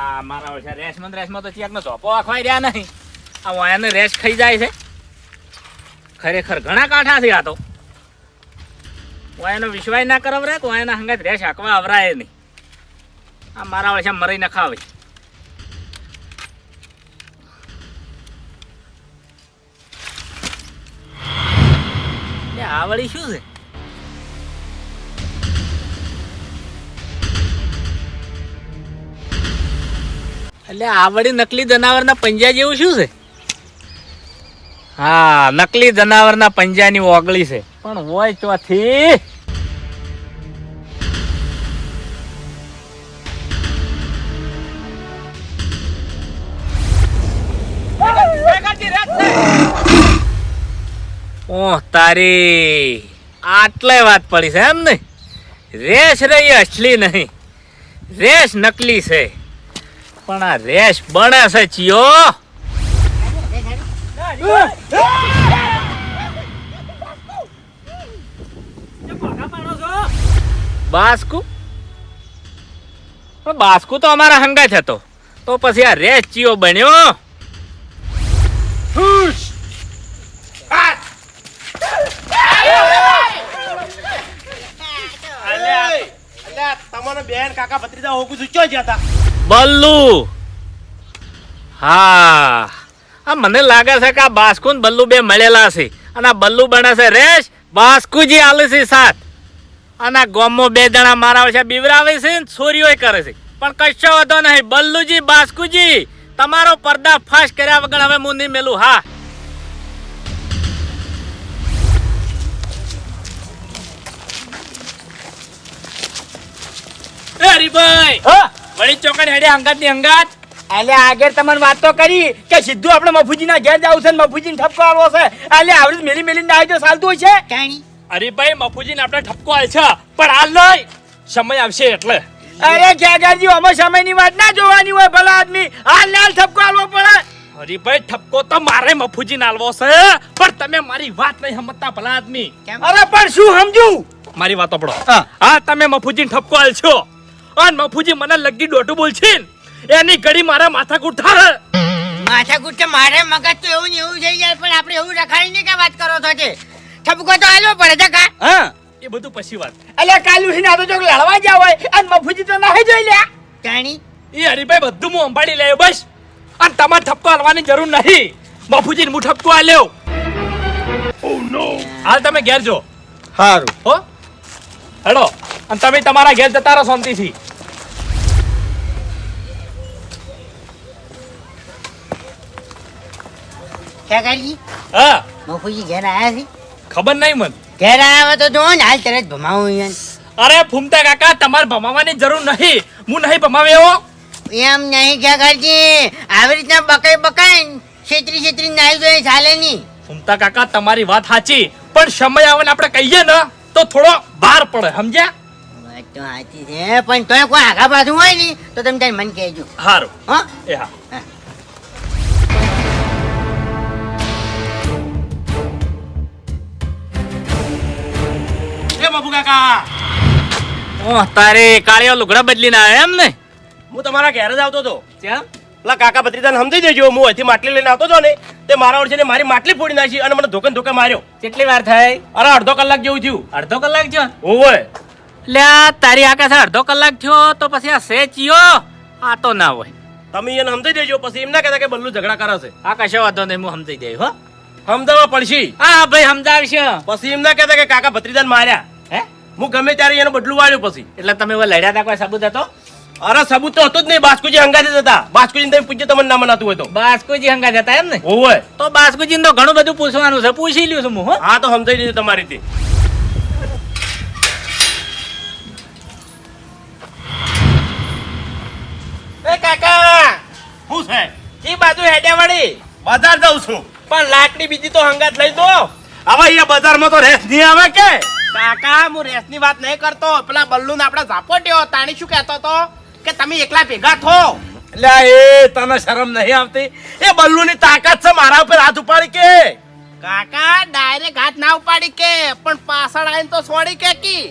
આ મારા ઓછા રેશમાં રેશમાં તો ચિયાકનો ધોપો આખવાઈ રહ્યા નહીં. આ વાયાને રેશ ખાઈ જાય છે. ખરેખર ઘણા કાંઠા છે આ તો. વાયાનો વિશ્વાસ ના કરવરે તો વાયાના હંગાત રેશ હાંકવા આવરાય નહીં. આ મારા ઓછા મરી નખાવે. ખાવે આ વળી શું છે? એટલે આ વળી નકલી જનાવરના પંજા જેવું શું છે? હા નકલી જનાવરના પંજાની ઓગળી છે. પણ હોય ચોથી ઓહ તારી આટલે વાત પડી છે એમ ને? રેસ રહી અસલી નહીં. રેસ નકલી છે. પણ આ રેસ બને છે ચિયો. બાસ્કુ? પણ બાસ્કુ તો અમારા હંગા છે હતો. તો પછી આ રેસ ચિયો બન્યો. તમારો બેન કાકા ભત્રીજા હોગું સૂચ્યો ચો જ્યાં તા? બલ્લુ. હા. આ મને લાગે છે કે આ બાસ્કુ ને બલ્લુ બે મળેલા છે. અને આ બલ્લુ બને છે રેશ બાસ્કુજી આલે છે સાથ અને આ ગોમમાં બે જણા મારા છે બીવરાવે છે ને છોરીઓય કરે છે. પણ કશો વધો નહીં, બલ્લુજી, બાસ્કુજી, તમારો પડદા ફાશ કર્યા વગર હવે હું નહીં મેલું, હા. હરીભાઈ! વળી ચોકડ હેડે અંગતની અંગત. એટલે આગળ તમને વાત તો કરી કે સીધું આપણે મફુજીના ઘેર જવું છે ને મફુજીને ઠપકો આવવો છે. એટલે આવડી મેલી મેલી આવી તો ચાલતું હોય છે અરે ભાઈ મફુજી મફુજીને આપણે ઠપકો આવે છે પણ હાલ નહીં. સમય આવશે એટલે. અરે ખેગારજી અમે સમયની વાત ના જોવાની હોય ભલા આદમી. હાલ લાલ ઠપકો આલવો પડે. હરીભાઈ ઠપકો તો મારે મફુજી નાલવો છે પણ તમે મારી વાત નહીં સમજતા ભલા આદમી. અરે પણ શું સમજુ? મારી વાત પડો હા. તમે મફુજીને ઠપકો આલ છો. અને મફુજી મને લગી દોઢું બોલ છે ને, એની ઘડી મારા માથા થાય માથા તો મારે મગજ તો એવું ને એવું થઈ જાય પણ આપણે એવું રખાડી ને કે વાત કરો છો તે ઠપકો તો આલો પડે છે કા? હા. એ બધું પછી વાત. એટલે કાલુ થી તો જો લડવા જાવ હોય અને મફુજી તો ના જોઈ લ્યા. કાણી એ હરીભાઈ બધું હું અંબાડી લે બસ. અને તમારે ઠપકો હાલવાની જરૂર નહીં. મફુજીને હું ઠપકો આલ્યો. હાલ તમે ઘેર જો. સારું હો? હેડો. અને તમે તમારા ઘેર જતા રહો શાંતિથી. કાકાજી હા. મફુજી ઘેર આયા છે? ખબર નહીં મન. ઘેર આયા તો જો ને હાલ તરત ભમાવું અહીંયા. અરે ફૂમતા કાકા તમારે ભમાવાની જરૂર નહીં. હું નહીં ભમાવે એવો. એમ નહીં કાકાજી આવી રીતના બકાઈ બકાઈ છેતરી છેતરી નાઈ જોઈએ ચાલે નહીં. ફૂમતા કાકા તમારી વાત સાચી. પણ સમય આવે ને આપણે કહીએ ને તો થોડો ભાર પડે સમજ્યા? તો સાચી છે પણ તોય કોઈ આગા પાછું હોય ને તો તમે તારી મન કહેજો. સારું હો? એ હા. એ બાપુ કાકા. ઓહ તારે કાળિયો લુગડા બદલીને ના એમ ને? હું તમારા ઘેર જ આવતો હતો. કેમ? પેલા કાકા ભત્રીજાને સમજી દેજો હું અહીંથી માટલી લઈને આવતો હતો ને તે મારા ઓળખે મારી માટલી ફોડી નાખી અને મને ધોકે ધોકે માર્યો. કેટલી વાર થઈ અરે અડધો કલાક જેવું થયું. અડધો કલાક થયો? ઓવે એટલે આ કાસે અડધો કલાક થયો તો પછી આ સેચિયો આ તો ના હોય. તમે એને સમજી દેજો પછી એમ ના કહેતા કે બલ્લુ ઝઘડા કરે છે. આ કશો વાંધો નહીં હું સમજી દઈ હો. સમજાવવા પડશે. હા ભાઈ સમજાવશે. પછી એમ ના કહેતા કે કાકા ભત્રીજાને માર્યા. હે? હું ગમે ત્યારે એનું બદલું વાળ્યું પછી. એટલે તમે હવે લડ્યા હતા કોઈ સબૂત હતો? અરે સબૂત તો હતું જ નહીં બાસ્કુજી હંગાથી જ હતા. બાસ્કુજી તમે પૂછ્યું તમને ના મનાતું હોય તો. બાસ્કુજી હંગા જતા એમ ને? હોય તો બાસ્કુજી તો ઘણું બધું પૂછવાનું છે પૂછી લ્યું છું હું હા. તો સમજાઈ દીધું તમારી કાકા. શું છે? ઈ બાજુ હેડે વળી. બજાર જાઉં છું. પણ લાકડી બીજી તો હંગાત લઈ દો. હવે અહીંયા બજારમાં તો રેસ નહીં આવે કે? કાકા હું રેસની વાત નહીં કરતો. પેલા બલ્લુને આપણે ઝાપોટ્યો તાણી શું કહેતો તો કે તમે એકલા ભેગા થો. એટલે એ તને શરમ નહીં આવતી? એ બલ્લુની તાકાત છે મારા ઉપર હાથ ઉપાડી કે? કાકા ડાયરેક્ટ હાથ ના ઉપાડી કે. પણ પાછળ આવીને તો સોડી કે કી?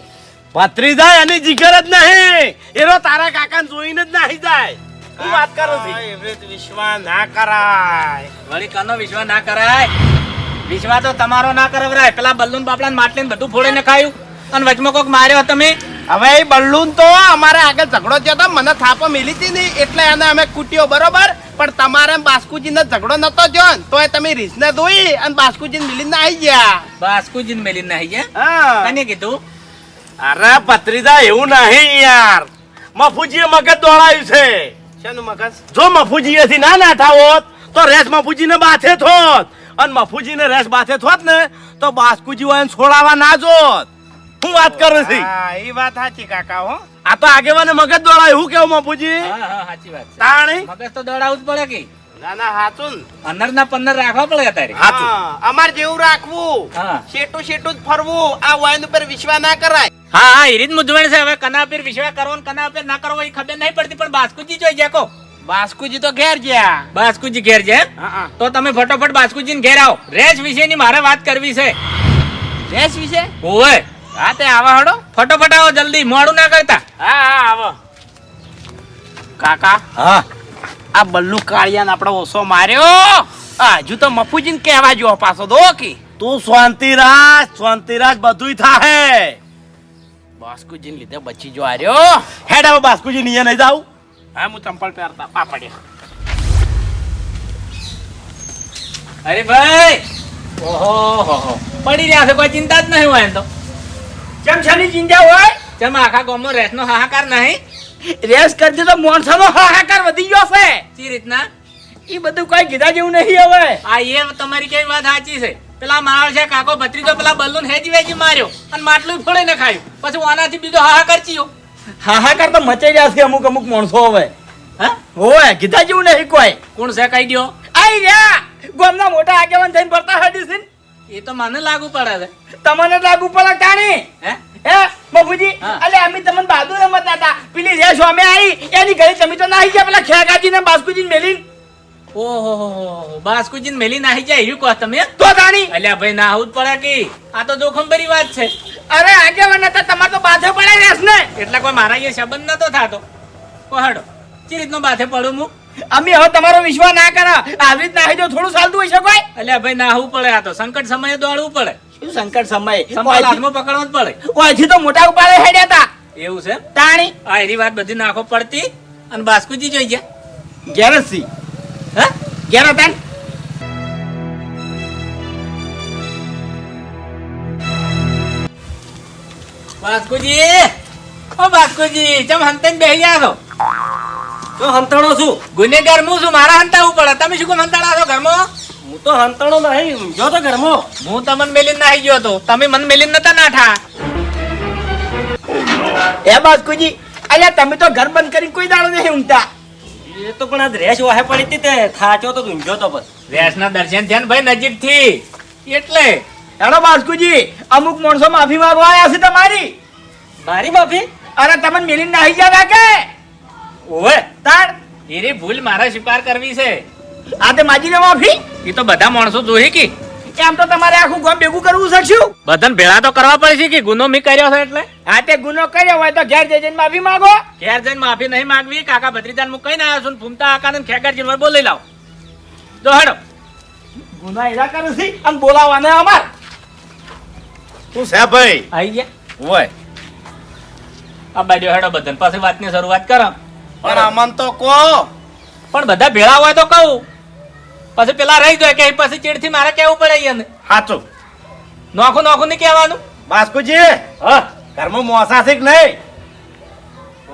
ભત્રી જાય એની જીગર જ નહીં. એનો તારા કાકાને જોઈને જ નાહી જાય. હું વાત કરો છો. એવી રીતે વિશ્વાસ ના કરાય. વળી કનો વિશ્વાસ ના કરાય? વિશ્વાસ તો તમારો ના કરાવરાય. પેલા બલ્લુન બાપડા માટલી ને બધું ફોડીને ખાયું. અને વચમાં કોક માર્યો તમે હવે એ બલ્લુન તો અમારે આગળ ઝઘડો થયો હતો મને થાપો મિલી હતી ને એટલે એને અમે કૂટ્યો બરોબર? પણ તમારે બાસ્કુજીને ઝઘડો નતો થયો ને તોય તમે રીસને ધોઈ અને બાસ્કુજીને મિલીને આવી ગયા. બાસ્કુજીને મિલીને આવી ગયા? હા. કને કીધું? અરે પત્રીદા એવું નહીં યાર. મફુજીએ મગજ દોડાયું છે. શેનું મગજ? જો મફુજીએથી ના ના થાવોત તો રેસ મફુજીને બાથે થોત. અને મફુજીને રેસ બાથે થોત ને તો બાસ્કુજી હોય છોડાવા ના જોત. હું વાત કરું છું. હા એ વાત સાચી કાકા હો. આ તો આગેવાને મગજ દોડાય. હું કેવું મફુજી? હા હા સાચી વાત છે. તાણી? મગજ તો દોડાવું જ પડે કે. ના ના હાચું પંદર ના પંદર રાખવા પડે તારે હાચું. અમાર જેવું રાખવું. શેટું શેટું જ ફરવું. આ વાયન ઉપર વિશ્વાસ ના કરાય. હા હા એ રીત મૂંઝવણ છે. હવે કના પીર વિશ્વાસ કરવો ને કના પીર ના કરવો એ ખબર નહીં પડતી પણ બાસ્કુજી જોઈ જાકો બાસ્કુજી તો ઘેર ગયા. બાસ્કુજી ઘેર છે તો તમે ફટોફટ બાસ્કુજી ઘેર આવો. રેસ વિશેની મારે વાત કરવી છે. રેસ વિશે? ઓય હા તે આવા હડો. ફટોફટ આવો જલ્દી મોડું ના કરતા. હા હા આવો. કાકા હા. આ બલ્લુ કાળિયાને આપણો ઓછો માર્યો. હજુ તો મફુજીને કહેવા જો પાછો દો કે. તું શાંતિરાજ શાંતિરાજ બધુંય થાહે. બાસ્કુજીને લીધે બચી જો આર્યો હેડ હવે બાસ્કુજી નીચે નહીં જાવ હા હું ચંપલ પહેરતા પાપડ્યા અરે ભાઈ! ઓહો પડી રહ્યા છે કોઈ ચિંતા જ નહીં હોય એમ તો. કેમ છાની ચિંતા હોય? ચમ આખા ગામમાં રેસનો હાહાકાર નહીં? રેસ કરજે તો મોણસાનો હાહાકાર વધી ગયો છે. સી રીતના? એ બધું કોઈ કીધા જેવું નહીં હવે. આ એ તમારી કઈ વાત સાચી છે? પેલા મારો છે કાકો ભત્રીજો પેલા બલ્લુન હેજી વેજી માર્યો અને માટલું ફોડીને ખાયું. પછી આનાથી બીજો હાહાકાર ચીયો. હાહાકાર તો મચાઈ જશે અમુક અમુક માણસો હવે. હા? હોય કીધા જેવું નહીં કોઈ. કોણ છે કહી દ્યો? આઈ રહ્યા! ગોમના મોટા આગેવાન થઈને ભરતા હતી છે ને. એ તો મને લાગુ પડે છે. તમને લાગુ પડે કાણી હે? હે બાપુજી. અલે અમે તમને બાદુ રમત હતા. પેલી રેસ અમે આવી એની ઘરે તમે તો નાહી ગયા પેલા ખેગાજી ને બાસ્કુજી ને મેલીન. ઓહો હો હો મેલી નાહી જાય એવું કહો તમે? તો તાણી. અલ્યા ભાઈ ના આવું પડે કે? આ તો જોખમ ભરી વાત છે. અરે આગેવાન હતા તમારે તો બાધે પડે રેસ ને? એટલે કોઈ મારા એ સંબંધ નતો થાતો. કોહાડો ચી રીતનો બાથે પડું હું? અમે હવે તમારો વિશ્વાસ ના કરા. આવી રીત નાહી જો થોડું ચાલતું હોય છે કોઈ? અલ્યા ભાઈ ના પડે આ તો. સંકટ સમયે દોડવું પડે. શું સંકટ સમય? સંભાળ હાથમાં પકડવો જ પડે. ઓયથી તો મોટા ઉપાડે હેડ્યા હતા એવું છે? તાણી. આ એની વાત બધી નાખો પડતી અને બાસ્કુજી જોઈ ગયા. ગેરસી ઘેર હતા? બાસ્કુજી! ઓ બાસ્કુજી ચમ હંતાઈને બેહી ગયા છો? તો હંતણો છું? ગુનેગાર હું છું મારા હંતાવું પડે તમે શું કેમ હંતાડા છો ઘરમાં? હું તો હંતણો નહીં જો તો ઘરમાં. હું તમને મેલીને નાહી ગયો તો. તમે મને મેલીને નતા નાઠા. એ બાસ્કુજી અલ્યા તમે તો ઘર બંધ કરીને કોઈ દાડો નહીં ઊંઘતા. એ તો પણ આ રેસ વાહે પડી હતી તે થાચો તો ઊંઝો તો બસ. વેસના દર્શન થયા ભાઈ નજીકથી એટલે. હેડો બાસ્કુજી અમુક માણસો માફી માંગવા આવ્યા છે તમારી. મારી માફી? અરે તમે મેલીને નાહી ગયા કે? ઓવે. તાર એરી ભૂલ મારા સ્વીકાર કરવી છે. આ તે માજી ને માફી? એ તો બધા માણસો જોઈ કે. એમ તો તમારે આખું ગામ ભેગું કરવું છે શું? બધાને ભેળા તો કરવા પડે છે કે ગુનો મી કર્યો છે એટલે? હા તે ગુનો કર્યો હોય તો ઘેર જઈને માફી માંગો. ઘેર જઈને માફી નહીં માંગવી કાકા ભત્રીજાને હું ના આવ્યો છું ને ફૂમતા આકાને ખેગારજી બોલી લાવ. જો હેડો. ગુના એના કરું છે અને બોલાવાને અમાર. તું છે ભાઈ? આવી ગયા. હોય. આ બાજુ હેડો બધાને પછી વાતની શરૂઆત કરો. પણ અમન તો કો પણ બધા ભેળા હોય તો કહું. પછી પેલા રહી જાય કે પછી ચીડથી મારે કેવું પડે એને સાચું નોખું નોખું નહીં કહેવાનું? બાસ્કુજી હા ઘરમાં મોસા છે કે નહીં?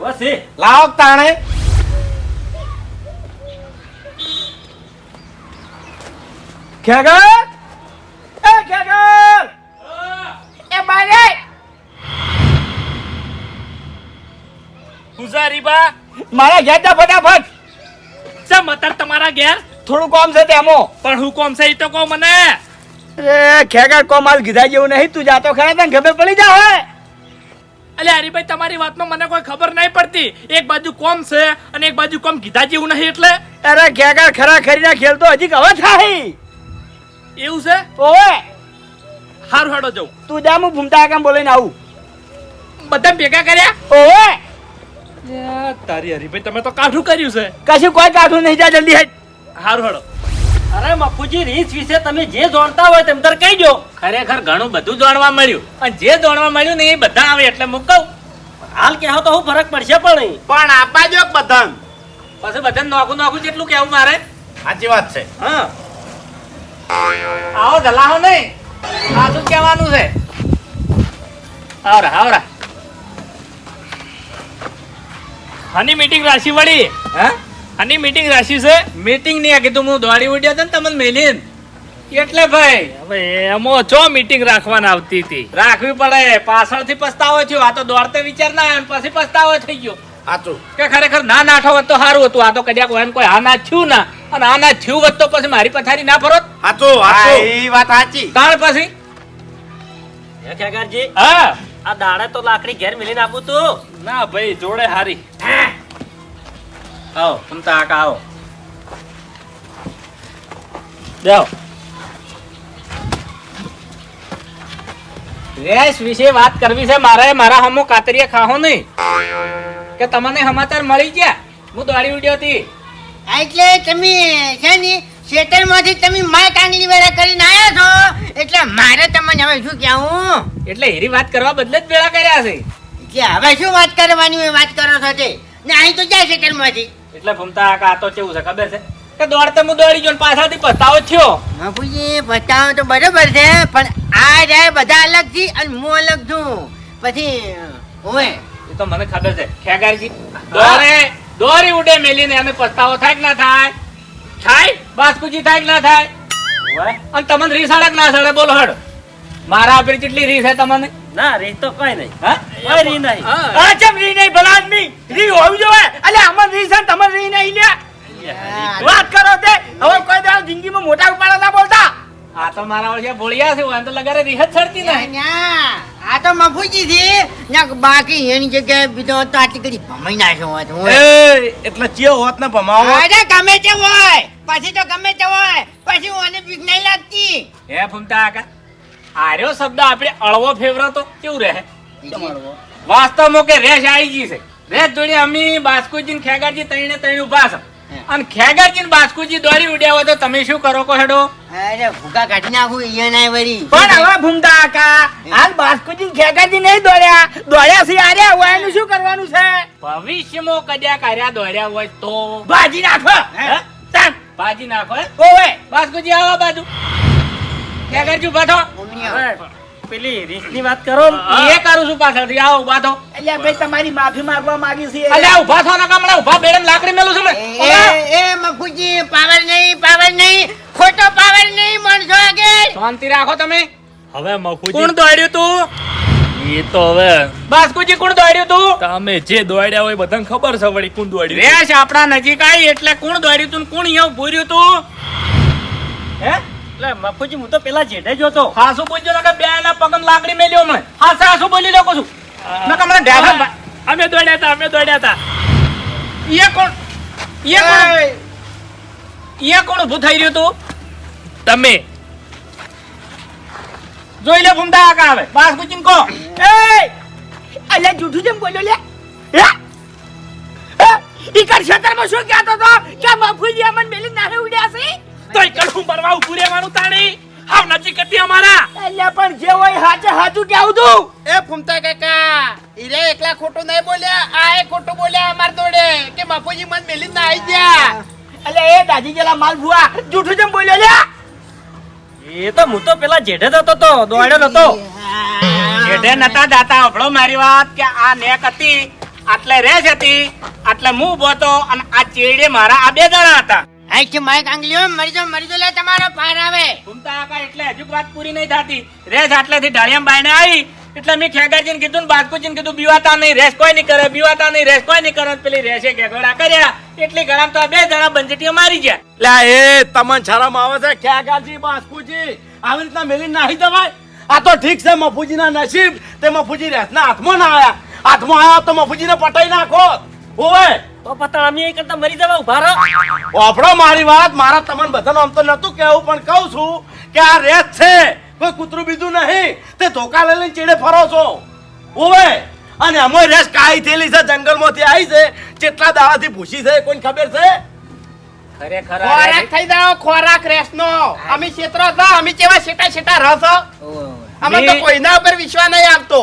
બસ લાવો તાણે? ખેગર એ ખેગર એ બારે! હુઝારી બા મારા ઘેર જા ફટાફટ. ચા મતર તમારા ઘેર? થોડું કોમ છે તેમાં પણ હું કોમ છે એ તો કહો મને. અરે ખેગર કોમાલ કીધા જેવું નહીં તું જાતો ખરા તને ખબર પડી જા હે અલે હરીભાઈ તમારી વાતમાં મને કોઈ ખબર નહીં પડતી. એક બાજુ કોમ છે અને એક બાજુ કોમ કીધા જેવું નહીં એટલે. અરે ખેગર ખરા ખરીના ખેલ તો હજી હવે થાય એવું છે? ઓએ હારું હાડો જાઉં. તું જા હું ભૂમતા કામ બોલીને આવું. બધા ભેગા કર્યા? ઓએ તારી હરીભાઈ તમે તો કાઠું કર્યું છે. કશું કોઈ કાઠું નહીં જા જલ્દી હેડ હારું હળો અરે મફુજી રીસ વિશે તમે જે જાણતા હોય તેમ તાર કહી દો ખરેખર ઘણું બધું જાણવા મળ્યું. અને જે જાણવા મળ્યું ને એ બધા આવે એટલે હું કહું. હાલ કહેવો તો હું ફરક પડશે પણ પણ આપા જો બધાને. પછી બધાને નોખું નોખું જેટલું કહેવું મારે. સાચી વાત છે. હા. આવો ધલાહો નહીં. આ શું કહેવાનું છે? આવરા આવરા. હની મીટિંગ રાશિ વળી. હા? આની મીટિંગ રાખી છે? મીટિંગ નહીં આ કીધું હું દોડી ઉડ્યા હતા ને તમને મેલીન. એટલે ભાઈ. હવે એમો ચો મીટિંગ રાખવાના આવતી હતી? રાખવી પડે. પાછળથી પસ્તાવો થયો. આ તો દોડતે વિચાર ના આવ્યો પછી પસ્તાવો થઈ ગયો. સાચું. કે ખરેખર ના નાઠો હોત તો સારું હતું. આ તો કદાચ કોઈ કોઈ આ ના થયું ના. અને આ ના થયું હોત તો પછી મારી પથારી ના ફરોત. સાચું સાચું. એ વાત સાચી. તાણ પછી? ખેગારજી હા. આ દાડે તો લાકડી ઘેર મિલીને આપું તું. ના ભાઈ જોડે હારી. આવો તમતા આકા આવો. જાઓ. રેસ વિશે વાત કરવી છે મારે મારા હમો કાતરીએ ખાહો નહીં. કે તમને સમાચાર મળી ગયા? હું દોડી ઉડ્યો હતી. એટલે તમે છે ને શેતરમાંથી તમે માય કાંગલી વેળા કરીને આવ્યા છો? એટલે મારે તમને હવે શું કહેવું? એટલે એરી વાત કરવા બદલે જ ભેળા કર્યા છે. કે હવે શું વાત કરવાની વાત કરો છો તે. ને અહીં તો જાય શેતરમાંથી. એટલે ભમતા આ તો કેવું છે ખબર છે? કે દોડતે હું દોડી ગયો પાછળથી પસ્તાવો થયો. બાપુજી પસ્તાવો તો બરોબર છે પણ આ જાય બધા અલગ છે અને હું અલગ છું. પછી ઓય એ તો મને ખબર છે. ખેગારજી દોરે દોરી ઉડે મેલીને અમે પસ્તાવો થાય કે ના થાય? થાય બાસ્કુજી થાય કે ના થાય? અને તમને રીસ અડક ના સડે બોલો હડ. મારા આપેલી કેટલી રીસ છે તમને? ના રે તો કઈ નહીં. હા? કોઈ રી નહીં. આ ચમ રી નહીં ભલા આદમી? રી હોવી જોવે અલે અમર રી છે ને તમારે રી નહીં લ્યા. વાત કરો તે. હવે કોઈ દાડો જિંદગીમાં મોટા ઉપાડા ના બોલતા. આ તો મારા વર્ષે ભોળિયા છે તો લગારે રીહ જ છડતી નહીં. આ તો મફુજી છે. ના બાકી એની જગ્યાએ બીજો તો આટલી કરી ભમાઈ નાખ્યો હોત હું એ એટલે ચિયો હોત ને ભમાવો. અરે ગમે તે હોય. પછી તો ગમે તે હોય. પછી મને બીક નહીં લાગતી. હે ફૂમતા આકા આર્યો શબ્દ આપણે અળવો ફેવરો તો કેવું રહે? વાસ્તવમાં કે રેશ આવી ગઈ છે. રેશ જોડે અમી બાસ્કુજી ખેગાજી ખેગારજી તઈને તઈને ઊભા છે. અને ખેગાજી બાસ્કુજી દોડી ઉડ્યા હોય તો તમે શું કરો કહો હેડો? અરે ભૂકા કાઢી નાખું એ નહીં વળી. પણ હવે ભૂમતા આકા હાલ બાસ્કુજી ખેગાજી નહીં દોડ્યા. દોડ્યા છે આર્યા હોય એનું શું કરવાનું છે? ભવિષ્યમાં કદ્યા કાર્યા દોડ્યા હોય તો. ભાજી નાખો. ભાજી. નાખો? ઓવે બાસ્કુજી આવા બાજુ. ખેગાજી ઊભા થો. પેલી રીસની વાત કરો. એ કરું છું પાછળથી આવો ઊભા થો. અલ્યા ભાઈ તમારી માફી માંગવા માંગી છે અલ્યા ઊભા થો ના કમળા ઊભા બેડમ લાકડી મેલું છું એ એ પાવર નહીં પાવર નહીં. ખોટો પાવર નહીં માણસો આગે. શાંતિ રાખો તમે. હવે મફુજી કોણ દોડ્યું તું? એ તો હવે બાસ્કુજી કોણ દોડ્યું તું? તમે જે દોડ્યા હોય બધાને ખબર છે વળી કોણ દોડ્યું રેશ આપણા નજીક આવી એટલે કોણ દોડ્યું તું ને કોણ અહીંયા ઉભું રહ્યું તું? હે? એટલે મફુજી હું તો પેલા જેઠે જોતો હાસુ બોલજો ને કે બે ના પગમ લાકડી મેલ્યો હમણે હાસા હાસુ બોલી લો છું મેં કમરે ઢેફા ભા- અમે દોડ્યા હતા અમે દોડ્યા હતા. ઈએ કોણ? ઈએ કોણ? ઈએ કોણ ઊભું થઈ રહ્યું તું? તમે. જોઈ લે ફૂમતા આકા આવે. બાસ કુચિન કો એ! અલ્યા જૂઠું જેમ બોલ્યો લે? હે? ક્ષેત્રમાં શું કહેતો તો કે મફુજી અમન મેલી નાહે ઉડ્યા છે? તો કડું ભરવા ઉભું રહેવાનું તાણી? હાવ નજીક હતી અમારા. અલ્યા પણ જે હોય હાચે હાચું કેવું તું એ ફૂમતા કાકા ઈરે એકલા ખોટું નહીં બોલ્યા આ એ ખોટું બોલ્યા અમાર જોડે કે બાપુજી મન મેલી ના આવી ગયા. અલ્યા એ દાદી જેલા માલ ભુઆ જૂઠું જેમ બોલ્યો લ્યા? એ તો હું તો પેલા જેઠે જતો તો દોડ્યો નતો જેઠે નતા જાતા અભળો મારી વાત કે આ નેક હતી આટલે રેજ હતી આટલે હું ઊભો હતો અને આ ચેડે મારા આ બે જણા હતા. આઈ કે માય કાંગલીઓ મરી જો મરી લે તમારો પાર આવે. ઘૂમતા આકા એટલે હજુ વાત પૂરી નહીં થતી. રેસ આટલેથી ઢાળિયામ બાયને આવી. એટલે મેં ખેગાજીને કીધું ને બાસ્કુજીને કીધું બીવાતા નહીં રેસ કોઈ નહીં કરે બીવાતા નહીં રેસ કોઈ નહીં કરે. પેલી રેસે ગેગોડા કર્યા. એટલી ગરમ તો બે જણા બંજટીઓ મારી ગયા. લા એ તમને શરમ આવે છે ખ્યાગાજી બાસ્કુજી આવી રીતના મેલી નાહી દેવાય? આ તો ઠીક છે મફુજીના નસીબ. તે મફુજી રેસના હાથમાં ના આવ્યા. હાથમાં આવ્યા તો મફુજીને પટાઈ નાખો. ઓવે તો પતા અમે એ કરતા મરી જવા ઊભા રહો. આપણો મારી વાત મારા તમને બધાનો આમ તો નતું કેવું પણ કહું છું કે આ રેત છે. કોઈ કૂતરું બીજું નહીં. તે ધોકા લઈ લઈને ચેડે ફરો છો. ઓવે અને અમો રેસ કાઈ થયેલી છે જંગલમાંથી આવી છે. કેટલા દાવાથી ભૂસી છે કોઈને ખબર છે? ખરેખર ખોરાક થઈ જાઓ ખોરાક રેસનો. અમે ક્ષેત્રો અમે કેવા શેટા શેટા રહો અમે તો કોઈના ઉપર વિશ્વાસ નહીં આપતો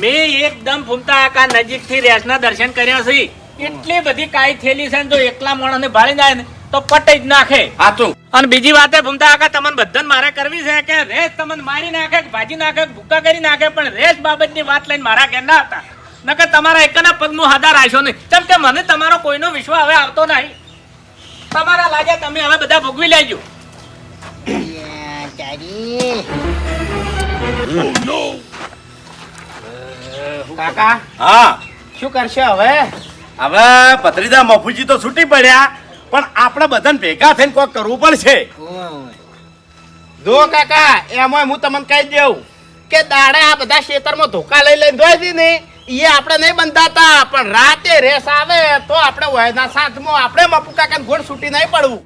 મેં એકદમ ફૂમતા આકા નજીકથી રેસના દર્શન કર્યા છે. એટલી બધી કાઈ થેલી છે ને જો એકલા માણસને ભાળી જાય ને તો પટાઈ જ નાખે. હાચું. અને બીજી વાત ભૂમતા આકા તમને બધાને મારે કરવી છે કે રેસ તમને મારી નાખે ભાજી નાખે ભૂકા કરી નાખે પણ રેસ બાબતની વાત લઈને મારા ઘેર ના હતા નકર તમારા એકના પગનું હાદા રાખ્યો નહીં. કેમ કે મને તમારો કોઈનો વિશ્વાસ હવે આવતો નહીં. તમારા લાગે તમે હવે બધા ભોગવી લેજો. કાકા હા. શું કરશે હવે? હવે પત્રીદા મફુજી તો છૂટી પડ્યા, પણ આપણે બધાને ભેગા થઈને કોક કરવું પડશે. જો કાકા એમાં હું તમને કહી દઉં કે દાડે આ બધા ખેતરમાં ધોકા લઈ લઈને ધોઈ દી ને? એ આપણે નહીં બંધાતા પણ રાતે રેસ આવે તો આપણે વયના સાથમાં આપણે મપુ કાકાને ઘોડ છૂટી નહીં પડવું.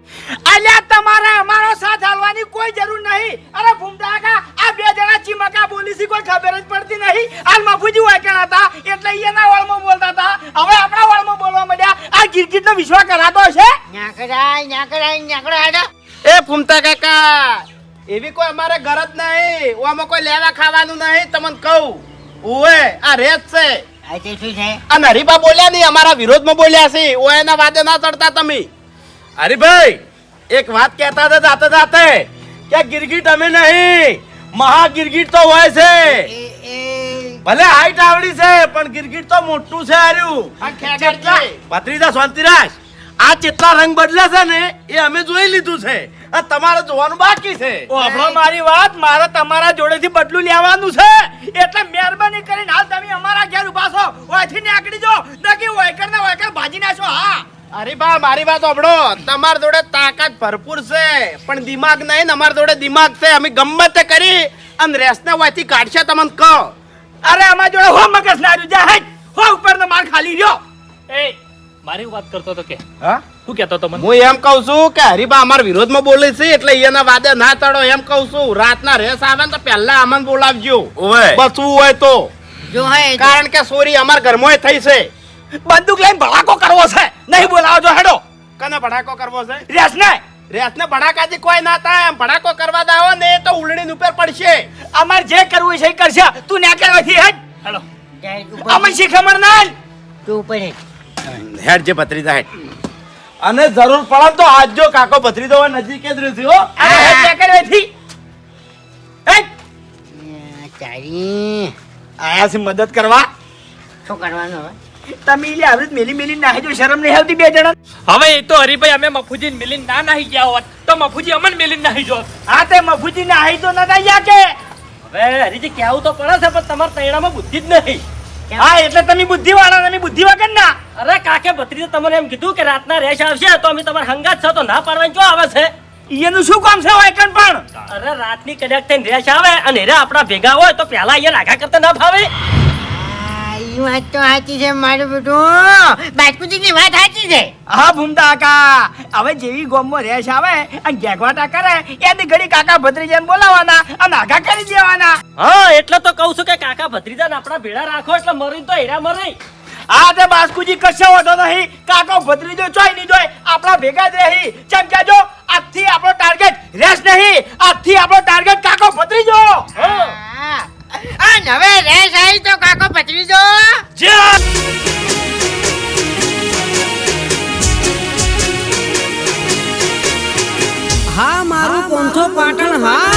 અલ્યા તમારે અમારો સાથ હાલવાની કોઈ જરૂર નહીં. અરે ભૂમતા આ બે જણા ચીમકા બોલી સી કોઈ ખબર જ પડતી નહીં. હાલ મફુજી વાંકણ હતા એટલે એના વાળમાં બોલતા હતા. હવે આપણા વાળમાં બોલવા માંડ્યા. આ ગીરગીટનો વિશ્વાસ કરાતો છે ન્યાકડાય ન્યાકડાય ન્યાકડો હાડો એ ફૂમતા કાકા એવી કોઈ અમારે ગરજ નહીં. ઓમાં કોઈ લેવા ખાવાનું નહીં તમને કહું. ઓએ આ રેત છે. આ તે શું છે? આ હરીબા બોલ્યા નહીં અમારા વિરોધમાં બોલ્યા છે. ઓ એના વાદે ના ચડતા તમે. હરીભાઈ એક વાત કહેતા હતા જાતે જાતે કે ગિરગીટ અમે નહીં મહાગિરગીટ તો હોય છે. ભલે હાઈટ આવડી છે પણ ગિરગીટ તો મોટું છે હાર્યું. આ ખેગર ભત્રીજા શાંતિરાજ આ ચેટલા રંગ બદલે છે ને એ અમે જોઈ લીધું છે. આ તમારે જોવાનું બાકી છે. મારી વાત મારે તમારા જોડેથી બદલું લેવાનું છે એટલે મહેરબાની કરીને હાલ તમે અમારા ઘેર ઊભા છો ઓયથી નીકળી જો નકી વાયકર ને વાયકર હા. હરીબા મારી વાત સાંભળો. તમારી જોડે તાકાત ભરપૂર છે. પણ દિમાગ નહીં અમાર જોડે દિમાગ છે. અમે ગમે તે કરી અને રેસને વાયથી કાઢશે તમને કહો. અરે અમાર જોડે હો મગજ ના રહ્યું. જા હેટ. હો ઉપરનો માર ખાલી રહ્યો. એ મારી વાત કરતો તો કે? હા? શું કહેતો તો મને? હું એમ કહું છું કે હરીબા અમારા વિરોધમાં બોલે છે એટલે એના વાદે ના તડો એમ કહું છું. રાતના રેસ આવે ને તો પહેલા અમને બોલાવજો. ઓવે. બચવું હોય તો. જો હે કારણ કે સોરી અમારા ઘરમાં થઈ છે. બંદૂક લઈને ભડાકો કરવો છે. નહીં બોલાવો જો હેડો. કને ભડાકો કરવો છે? રેસ ને રેસને ભડાકાથી કોઈ ના થાય એમ ભડાકો કરવા દાવો ને એ તો ઉલડી ઉપર પડશે. અમાર જે કરવું છે એ કરશે. તું ને કરવાથી હેડ. હેલો અમે શીખમણ ના તું ઉપર હેડ. હેડ જે ભત્રીજા હેડ. અને જરૂર પડે તો આજ જો કાકો ભત્રીજો હોય નજીક જ રહેશે હો. અરે હેડ ને કરવાથી હેડ. આ તારી આયા છે મદદ કરવા. શું કરવાનું હવે? તમે લે આવી મેલી મેલી નાહી જો શરમ નહીં આવતી બે જણા હવે એ તો હરીભાઈ અમે મફુજી મેલી ના નાહી ગયા હોત તો મફુજી અમન મેલી નાહી જો આ તે મફુજી નાહી તો નતા ગયા કે? હવે હરીજી કેવું તો પડે છે પણ તમારા તૈણામાં બુદ્ધિ જ નહીં. હા એટલે તમે બુદ્ધિ વાળા તમે બુદ્ધિ વગર ના? અરે કાકે ભત્રીજે તમને એમ કીધું કે રાતના રેશ આવશે તો અમે તમારા હંગાત છો તો ના પાડવાની જો આવે છે? એનું શું કામ છે વાયકણ પણ? અરે રાતની કદાચ થઈને રેશ આવે અને રે આપણા ભેગા હોય તો પેલા અહીંયા રાગા કરતા ના ફાવે. ઈ વાત તો સાચી છે મારું બેટું. બાજકુજીની વાત સાચી છે. હા ભૂમતા કાકા. હવે જેવી ગોમમાં રેશ આવે અને ગેગવાટા કરે એની ઘડી કાકા ભત્રીજાને બોલાવાના અને આગા કરી દેવાના. હા એટલે તો કહું છું કે કાકા ભત્રીજાને આપણા ભેળા રાખો એટલે મરી તો હેરા મરી. આ તે બાસ્કુજી કશો વાંધો નહીં. કાકો ભત્રીજો ચોય નહીં જોઈ આપણા ભેગા જ રહી. ચમ કેજો આજથી આપણો ટાર્ગેટ રેસ નહીં. આજથી આપણો ટાર્ગેટ કાકો ભત્રીજો. હા. અને હવે રેસ આવી તો કાકો પચવી દો. હા મારું પોંથો પાટણ હા.